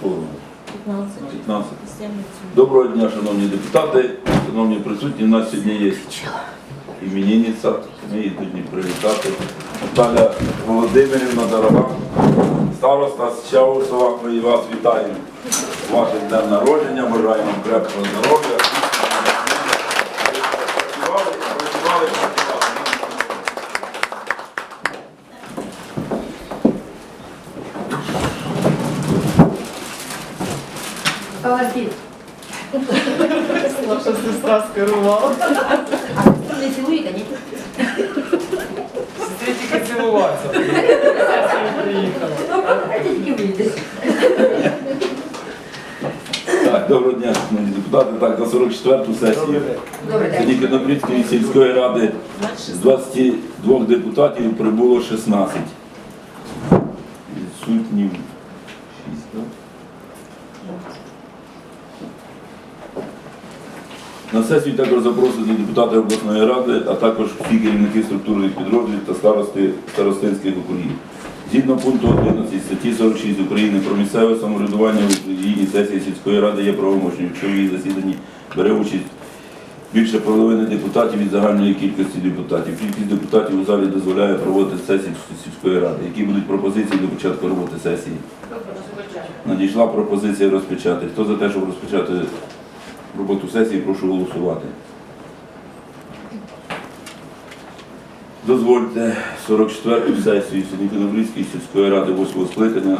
сторону. 15. 15. Доброго дня, шановні депутати, шановні присутні. У нас сьогодні є іменинниця. Ми її тут не привітати. Наталя Володимирівна дорога, староста з Чаусова. Ми і вас вітаємо. Ваше днем народження, бажаємо вам крепкого здоров'я. сестра скерувала. А ты не целуй, конечно. Сестрі тільки цілуватися. Сесія приїхала. А ты не выйдешь. Так, доброго дня, шановні депутати. Так, на 44-ту сесію. Добрый Сьогодні день. Конопільської сільської ради з 22 депутатів прибуло 16. Відсутні 6, так? На сесію також запрошені депутати обласної ради, а також всі керівники структурних підрозділів та старости старостинських округів. Згідно пункту 11 статті 46 України про місцеве самоврядування в Україні сесія сільської ради є правомочною, якщо в її засіданні бере участь більше половини депутатів від загальної кількості депутатів. Кількість депутатів у залі дозволяє проводити сесії сільської ради. Які будуть пропозиції до початку роботи сесії? Надійшла пропозиція розпочати. Хто за те, щоб розпочати роботу сесії, прошу голосувати. Дозвольте 44-ту сесію Сініконобрійської сільської ради 8 скликання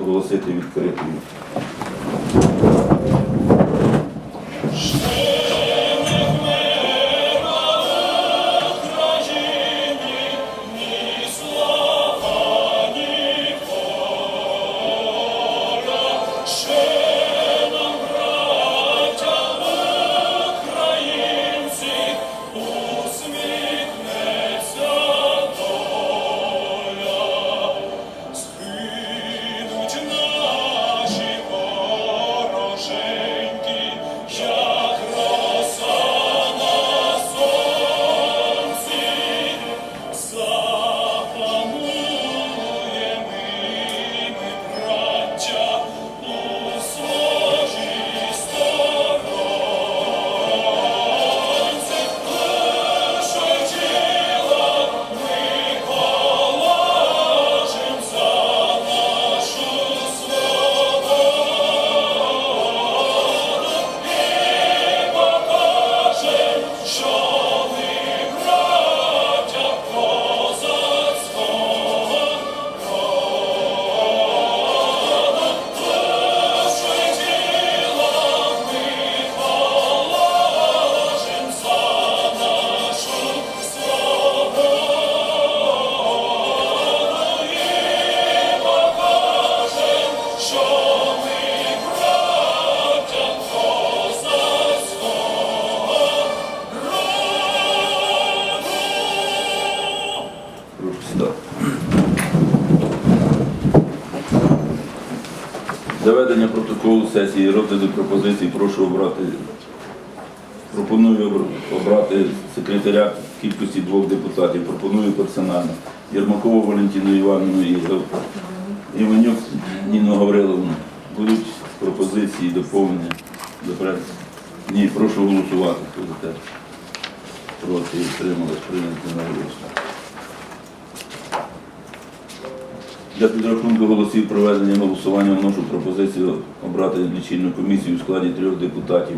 оголосити відкритою. Заведення протоколу сесії розгляду пропозицій прошу обрати. Пропоную обрати секретаря кількості двох депутатів. Пропоную персонально. Єрмакову Валентину Івановну і Іванюк Ніну Гавриловну. Будуть пропозиції, доповнення до? Ні, прошу голосувати. Хто? Проти утрималась прийняти на голосу. Для підрахунку голосів проведення голосування вношу пропозицію обрати лічильну комісію у складі трьох депутатів.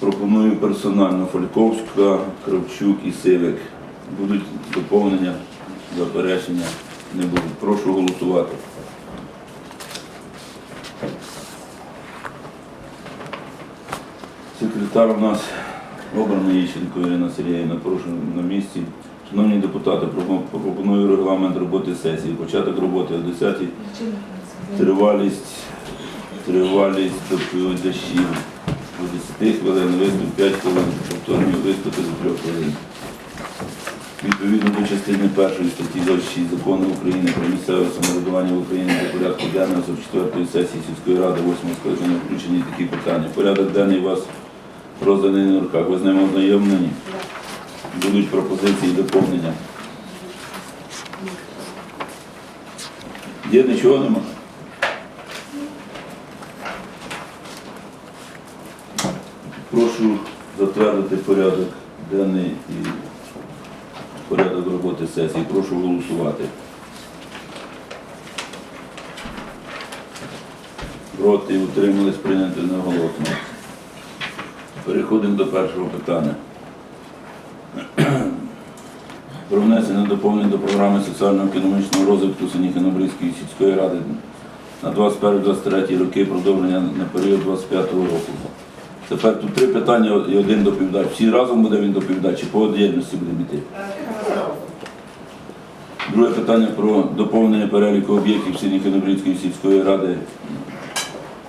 Пропоную персонально Фольковська, Кравчук і Сивик. Будуть доповнення, заперечення не будуть. Прошу голосувати. Секретар у нас обраний Іщенко Ірина Сергіївна, прошу на місці. Шановні депутати, пропоную регламент роботи сесії. Початок роботи о 10 тривалість, тривалість доповідачів до 10 хвилин, виступ 5 хвилин, повторні виступи до 3 хвилин. Відповідно до частини першої статті 26 закону України про місцеве самоврядування в Україні до порядку денного 44-ї сесії сільської ради 8 скликання включені такі питання. Порядок денний у вас розданий на руках. Ви з ними ознайомлені? будуть пропозиції і доповнення. Є нічого нема? Прошу затвердити порядок денний і порядок роботи сесії. Прошу голосувати. Проти утримались прийняти неголосно. Переходимо до першого питання. Доповнень до програми соціально-економічного розвитку Синіх-Інобрізької сільської ради на 21-23 роки продовження на період 25 року. Тепер тут три питання і один доповідач. Всі разом буде він доповідати, чи по отдільності будемо йти? Друге питання про доповнення переліку об'єктів Синіх-Інобрізької сільської ради,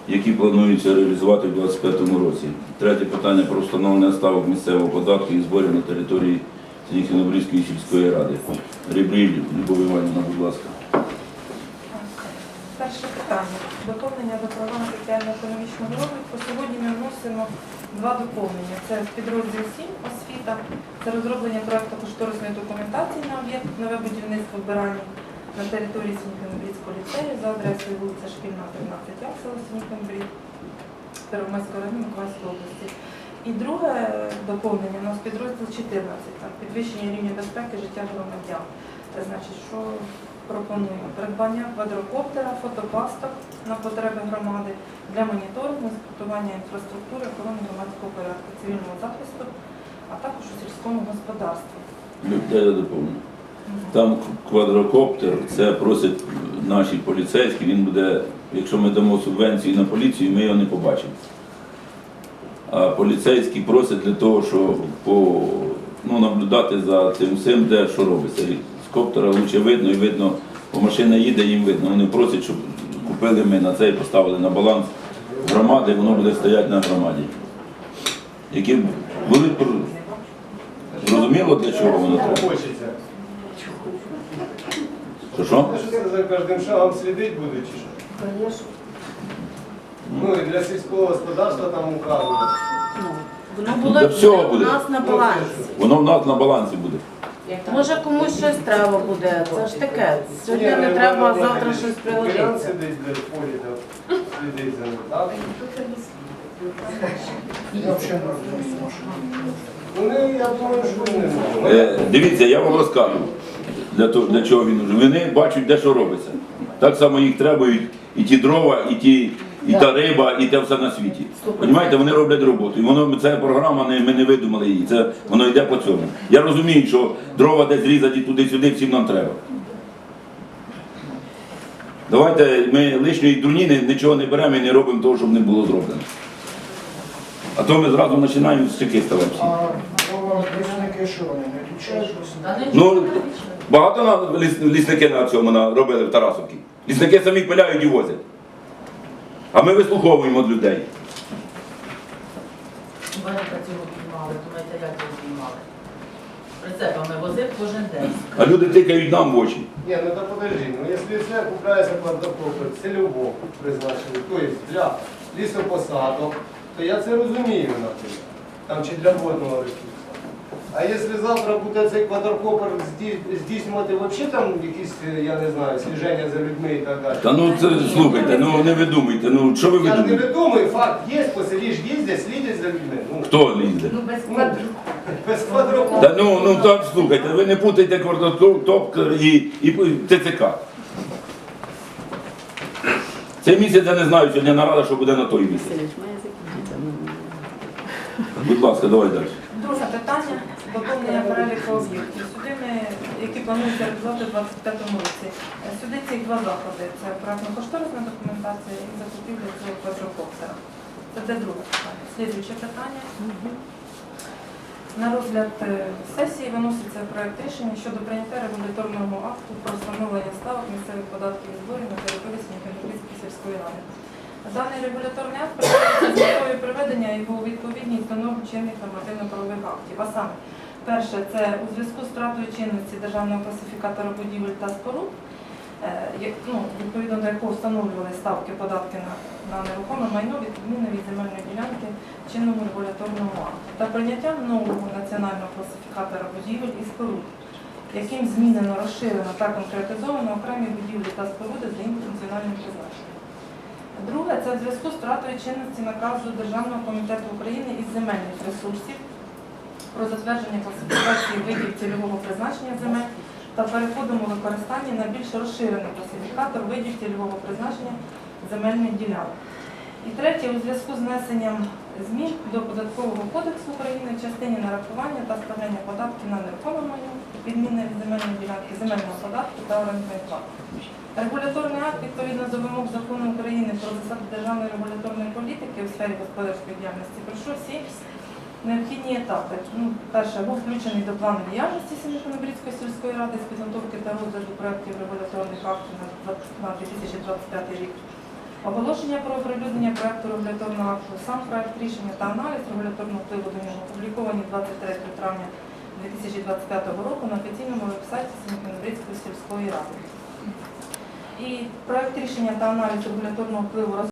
які плануються реалізувати в 2025 році. Третє питання про встановлення ставок місцевого податку і зборів на території Синіх-Інобрізької сільської ради. Рібріль, Любов Іванівна, будь ласка. Перше питання. Доповнення до програми соціально-економічного розвитку. Сьогодні ми вносимо два доповнення. Це підрозділ 7 освіта, це розроблення проекту кошторисної документації на об'єкт нове будівництво вбиральні на території Сініконбрідського ліцею за адресою вулиця Шкільна, 13 А, село Первомайського району Миколаївської області. І друге доповнення у нас підрозділ 14, так, підвищення рівня безпеки життя громадян. Це значить, що пропонуємо придбання квадрокоптера, фотопасток на потреби громади для моніторингу, інспектування інфраструктури, охорони громадського порядку, цивільного захисту, а також у сільському господарстві. Люб, я доповню. Там квадрокоптер, це просять наші поліцейські, він буде, якщо ми дамо субвенцію на поліцію, ми його не побачимо. А поліцейські просять для того, щоб по, ну, наблюдати за тим всім, де що робиться. І з коптера лучше видно і видно, бо машина їде, їм видно. Вони просять, щоб купили ми на це і поставили на баланс громади, воно буде стояти на громаді. Які про- зрозуміло, для чого воно треба? Що? Що за кожним шагом слідить буде чи що? Ну і для сільського господарства там указано. Воно було Для всього у буде. нас на балансі. Воно в нас на балансі буде. Може комусь щось треба буде. Це ж таке. Сьогодні не треба, а завтра щось Варіант приложиться. сидить де полі, де слідить за ним, так? Вони, я думаю, що вони не можуть. Е, дивіться, я вам розкажу, для, того, для чого він нужен. Вони бачать, де що робиться. Так само їх требують і ті дрова, і ті. І та риба, і те все на світі. Понімаєте, вони роблять роботу. І воно ця програма не ми не видумали її. Це воно йде по цьому. Я розумію, що дрова десь різати туди-сюди, всім нам треба. Давайте ми лишньої дурніни нічого не беремо і не робимо того, щоб не було зроблено. А то ми зразу починаємо з чеки ставати. А що вони не? Ну, багато на ліс- лісники на цьому на- робили в Тарасовці. Лісники самі пиляють і возять. А ми вислуховуємо від людей. Барика цього знімали, думаєте, як його знімали? Прицепами возив кожен день. А люди тикають нам в очі. Ні, ну так подожди, ну якщо це купляється квадрокоптер, цільово призначений, тобто для лісопосадок, то я це розумію, наприклад. Там чи для водного ресурсу. А якщо завтра буде цей квадрокоптер зді- здійснювати взагалі там якісь, я не знаю, сліження за людьми і так далі. Та ну це слухайте, ну не видумуйте. Ну що ви Я ж не видумуєте? видумую, факт є, по селі ж їздять, слідять за людьми. Ну, Хто лізе? Ну, без ну, квадру. без квадрокоптера. Та ну, ну так слухайте, ви не путайте квартотоптер і, і ТЦК. Цей місяць я не знаю, сьогодні нарада, що буде на той місяць. Будь ласка, давай далі. Друге питання доповнення переліку об'єктів. Сюди ми, які плануються реалізувати у 2025 році. Сюди ці два заходи. Це проектно-кошторисна документація і закупівля цього квадрокоптера. Це де друге питання. Слідуюче питання. На розгляд е, сесії виноситься проект рішення щодо прийняття регуляторного акту про встановлення ставок місцевих податків і зборів на території Снігурівської сільської ради. Даний регуляторний акт з метою приведення його у відповідність до норм чинних нормативно-правових актів. А саме, перше, це у зв'язку з втратою чинності державного класифікатора будівель та споруд, е, ну, відповідно до якого встановлювали ставки податки на, на нерухоме майно відповідно від земельної ділянки чинному регуляторному акту та прийняттям нового національного класифікатора будівель і споруд, яким змінено, розширено та конкретизовано окремі будівлі та споруди з їм функціональним призначенням. Друге, це в зв'язку з втратою чинності наказу Державного комітету України із земельних ресурсів про затвердження класифікації видів цільового призначення земель та переходимо у використання на більш розширений класифікатор видів цільового призначення земельних ділянок. І третє, у зв'язку з внесенням змін до Податкового кодексу України в частині нарахування та справляння податків на нерухоме майно, відміни земельної ділянки, земельного податку та орендної плати. Регуляторний акт відповідно до вимог закону України про засади державної регуляторної політики у сфері господарської діяльності пройшов всі необхідні етапи. Ну, перше, був включений до плану діяльності Семиконобрідської сільської ради з підготовки та розгляду проєктів регуляторних актів на 2025 рік. Оголошення про оприлюднення проекту регуляторного акту, сам проект рішення та аналіз регуляторного впливу до нього опубліковані 23 травня 2025 року на офіційному веб-сайті Семиконобрідської сільської ради. І проект рішення та аналіз регуляторного впливу